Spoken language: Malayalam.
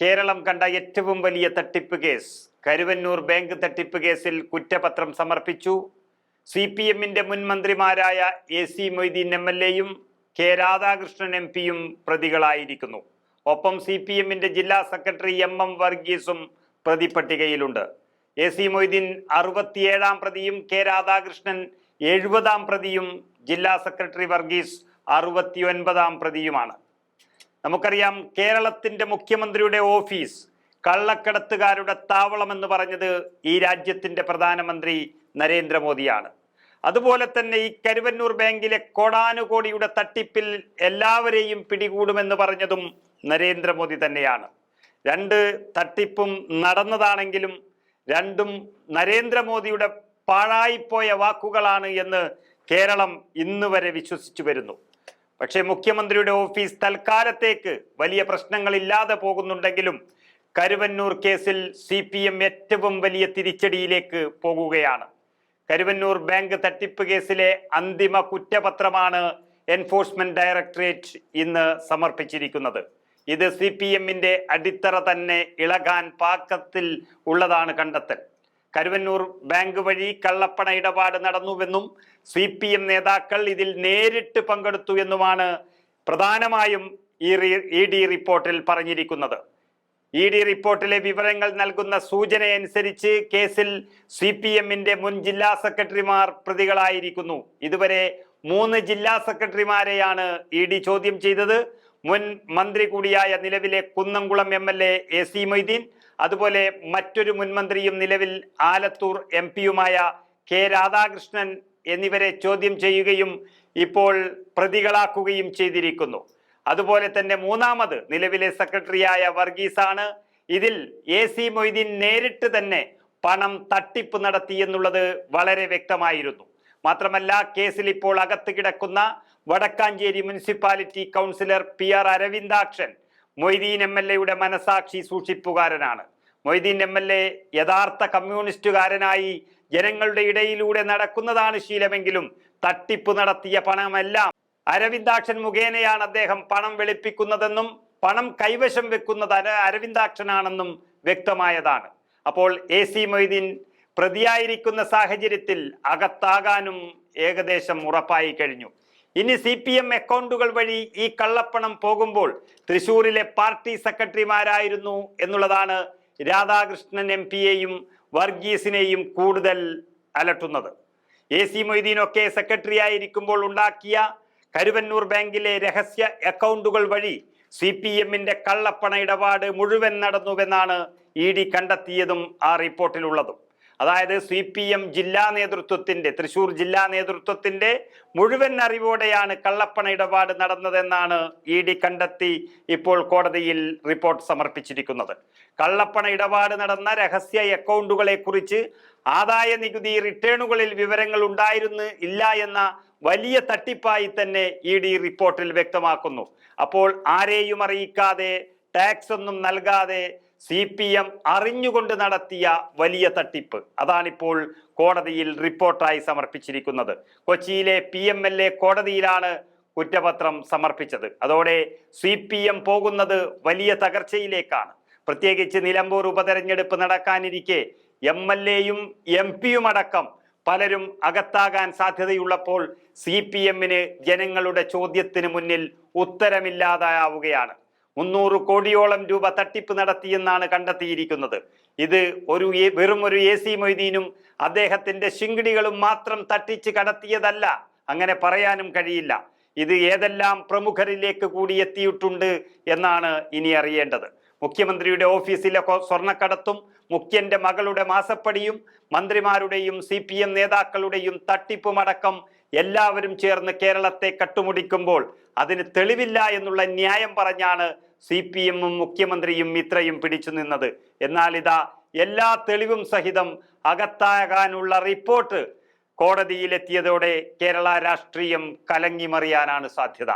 കേരളം കണ്ട ഏറ്റവും വലിയ തട്ടിപ്പ് കേസ്. കരുവന്നൂർ ബാങ്ക് തട്ടിപ്പ് കേസിൽ കുറ്റപത്രം സമർപ്പിച്ചു. സി പി എമ്മിന്റെ മുൻ മന്ത്രിമാരായ A C Moideen M L എയും കെ രാധാകൃഷ്ണൻ എം പിയും പ്രതികളായിരിക്കുന്നു. ഒപ്പം സി പി എമ്മിന്റെ ജില്ലാ സെക്രട്ടറി എം എം വർഗീസും പ്രതിപട്ടികയിലുണ്ട്. എ സി മൊയ്തീൻ അറുപത്തിയേഴാം പ്രതിയും കെ രാധാകൃഷ്ണൻ എഴുപതാം പ്രതിയും ജില്ലാ സെക്രട്ടറി വർഗീസ് അറുപത്തിയൊൻപതാം പ്രതിയുമാണ്. നമുക്കറിയാം കേരളത്തിന്റെ മുഖ്യമന്ത്രിയുടെ ഓഫീസ് കള്ളക്കടത്തുകാരുടെ താവളം എന്ന് പറഞ്ഞത് ഈ രാജ്യത്തിന്റെ പ്രധാനമന്ത്രി നരേന്ദ്രമോദിയാണ്. അതുപോലെ തന്നെ ഈ കരുവന്നൂർ ബാങ്കിലെ കോടാനുകോടിയുടെ തട്ടിപ്പിൽ എല്ലാവരെയും പിടികൂടുമെന്ന് പറഞ്ഞതും നരേന്ദ്രമോദി തന്നെയാണ്. രണ്ട് തട്ടിപ്പും നടന്നതാണെങ്കിലും രണ്ടും നരേന്ദ്രമോദിയുടെ പാഴായിപ്പോയ വാക്കുകളാണ് എന്ന് കേരളം ഇന്ന് വരെ വിശ്വസിച്ചു വരുന്നു. പക്ഷേ മുഖ്യമന്ത്രിയുടെ ഓഫീസ് തൽക്കാലത്തേക്ക് വലിയ പ്രശ്നങ്ങൾ ഇല്ലാതെ പോകുന്നുണ്ടെങ്കിലും കരുവന്നൂർ കേസിൽ സി പി എം ഏറ്റവും വലിയ തിരിച്ചടിയിലേക്ക് പോകുകയാണ്. കരുവന്നൂർ ബാങ്ക് തട്ടിപ്പ് കേസിലെ അന്തിമ കുറ്റപത്രമാണ് എൻഫോഴ്സ്മെന്റ് ഡയറക്ടറേറ്റ് ഇന്ന് സമർപ്പിച്ചിരിക്കുന്നത്. ഇത് സി പി എമ്മിന്റെ അടിത്തറ തന്നെ ഇളകാൻ പാക്കത്തിൽ ഉള്ളതാണ് കണ്ടെത്തൽ. കരുവന്നൂർ ബാങ്ക് വഴി കള്ളപ്പണ ഇടപാട് നടന്നുവെന്നും സി പി എം നേതാക്കൾ ഇതിൽ നേരിട്ട് പങ്കെടുത്തു എന്നുമാണ് പ്രധാനമായും ഈ ഇ ഡി റിപ്പോർട്ടിൽ പറഞ്ഞിരിക്കുന്നത്. ഇ ഡി റിപ്പോർട്ടിലെ വിവരങ്ങൾ നൽകുന്ന സൂചനയനുസരിച്ച് കേസിൽ സി പി എമ്മിന്റെ മുൻ ജില്ലാ സെക്രട്ടറിമാർ പ്രതികളായിരിക്കുന്നു. ഇതുവരെ മൂന്ന് ജില്ലാ സെക്രട്ടറിമാരെയാണ് ഇ ഡി ചോദ്യം ചെയ്തത്. മുൻ മന്ത്രി കൂടിയായ നിലവിലെ Kunnamkulam M L A A C Moideen അതുപോലെ മറ്റൊരു മുൻമന്ത്രിയും നിലവിൽ ആലത്തൂർ എം പിയുമായ കെ രാധാകൃഷ്ണൻ എന്നിവരെ ചോദ്യം ചെയ്യുകയും ഇപ്പോൾ പ്രതികളാക്കുകയും ചെയ്തിരിക്കുന്നു. അതുപോലെ തന്നെ മൂന്നാമത് നിലവിലെ സെക്രട്ടറിയായ വർഗീസാണ്. ഇതിൽ എ സി മൊയ്തീൻ നേരിട്ട് തന്നെ പണം തട്ടിപ്പ് നടത്തി എന്നുള്ളത് വളരെ വ്യക്തമായിരുന്നു. മാത്രമല്ല കേസിൽ ഇപ്പോൾ അകത്ത് കിടക്കുന്ന Wadakkanchery municipality councillor P R Aravindakshan Moideen M L എയുടെ മനസാക്ഷി സൂക്ഷിപ്പുകാരനാണ്. മൊയ്തീൻ എം എൽ എ യഥാർത്ഥ കമ്മ്യൂണിസ്റ്റുകാരനായി ജനങ്ങളുടെ ഇടയിലൂടെ നടക്കുന്നതാണ് ശീലമെങ്കിലും തട്ടിപ്പ് നടത്തിയ പണമെല്ലാം അരവിന്ദാക്ഷൻ മുഖേനയാണ് അദ്ദേഹം പണം വെളുപ്പിക്കുന്നതെന്നും പണം കൈവശം വെക്കുന്നത് അര അരവിന്ദാക്ഷനാണെന്നും വ്യക്തമായതാണ്. അപ്പോൾ എ സി മൊയ്തീൻ പ്രതിയായിരിക്കുന്ന സാഹചര്യത്തിൽ അകത്താകാനും ഏകദേശം ഉറപ്പായി കഴിഞ്ഞു. ഇനി സി പി എം അക്കൗണ്ടുകൾ വഴി ഈ കള്ളപ്പണം പോകുമ്പോൾ തൃശൂരിലെ പാർട്ടി സെക്രട്ടറിമാരായിരുന്നു എന്നുള്ളതാണ് രാധാകൃഷ്ണൻ എം പിയെയും വർഗീസിനെയും കൂടുതൽ അലട്ടുന്നത്. എ സി മൊയ്തീനൊക്കെ സെക്രട്ടറി ആയിരിക്കുമ്പോൾ ഉണ്ടാക്കിയ കരുവന്നൂർ ബാങ്കിലെ രഹസ്യ അക്കൗണ്ടുകൾ വഴി സി പി എമ്മിന്റെ കള്ളപ്പണ ഇടപാട് മുഴുവൻ നടന്നുവെന്നാണ് ഇ ഡി കണ്ടെത്തിയതും ആ റിപ്പോർട്ടിലുള്ളതും. അതായത് സി പി എം ജില്ലാ നേതൃത്വത്തിന്റെ തൃശൂർ ജില്ലാ നേതൃത്വത്തിന്റെ മുഴുവൻ അറിവോടെയാണ് കള്ളപ്പണ ഇടപാട് നടന്നതെന്നാണ് ഇ ഡി കണ്ടെത്തി ഇപ്പോൾ കോടതിയിൽ റിപ്പോർട്ട് സമർപ്പിച്ചിരിക്കുന്നത്. കള്ളപ്പണ ഇടപാട് നടന്ന രഹസ്യ അക്കൗണ്ടുകളെ കുറിച്ച് ആദായ നികുതി റിട്ടേണുകളിൽ വിവരങ്ങൾ ഉണ്ടായിരുന്നു ഇല്ല എന്ന വലിയ തട്ടിപ്പായി തന്നെ ഇ ഡി റിപ്പോർട്ടിൽ വ്യക്തമാക്കുന്നു. അപ്പോൾ ആരെയും അറിയിക്കാതെ ടാക്സ് ഒന്നും നൽകാതെ സി പി എം അറിഞ്ഞുകൊണ്ട് നടത്തിയ വലിയ തട്ടിപ്പ്. അതാണിപ്പോൾ കോടതിയിൽ റിപ്പോർട്ടായി സമർപ്പിച്ചിരിക്കുന്നത്. കൊച്ചിയിലെ പി എം എൽ എ കോടതിയിലാണ് കുറ്റപത്രം സമർപ്പിച്ചത്. അതോടെ സി പി എം പോകുന്നത് വലിയ തകർച്ചയിലേക്കാണ്. പ്രത്യേകിച്ച് നിലമ്പൂർ ഉപതെരഞ്ഞെടുപ്പ് നടക്കാനിരിക്കെ എം എൽ എയും എം പിയും അടക്കം പലരും അകത്താകാൻ സാധ്യതയുള്ളപ്പോൾ സി പി എമ്മിന് ജനങ്ങളുടെ ചോദ്യത്തിന് മുന്നിൽ ഉത്തരമില്ലാതാവുകയാണ്. മുന്നൂറ് കോടിയോളം രൂപ തട്ടിപ്പ് നടത്തിയെന്നാണ് കണ്ടെത്തിയിരിക്കുന്നത്. ഇത് ഒരു വെറും ഒരു എ സി മൊയ്തീനും അദ്ദേഹത്തിന്റെ ശിങ്കിടികളും മാത്രം തട്ടിച്ച് കടത്തിയതല്ല. അങ്ങനെ പറയാനും കഴിയില്ല. ഇത് ഏതെല്ലാം പ്രമുഖരിലേക്ക് കൂടി എത്തിയിട്ടുണ്ട് എന്നാണ് ഇനി അറിയേണ്ടത്. മുഖ്യമന്ത്രിയുടെ ഓഫീസിലെ സ്വർണക്കടത്തും മുഖ്യന്റെ മകളുടെ മാസപ്പടിയും മന്ത്രിമാരുടെയും സി പി എം നേതാക്കളുടെയും തട്ടിപ്പുമടക്കം എല്ലാവരും ചേർന്ന് കേരളത്തെ കട്ടുമുടിക്കുമ്പോൾ അതിന് തെളിവില്ല എന്നുള്ള ന്യായം പറഞ്ഞാണ് സി പി എമ്മും മുഖ്യമന്ത്രിയും ഇത്രയും പിടിച്ചു നിന്നത്. എന്നാൽ ഇതാ എല്ലാ തെളിവും സഹിതം അകത്താകാനുള്ള റിപ്പോർട്ട് കോടതിയിലെത്തിയതോടെ കേരള രാഷ്ട്രീയം കലങ്ങിമറിയാനാണ് സാധ്യത.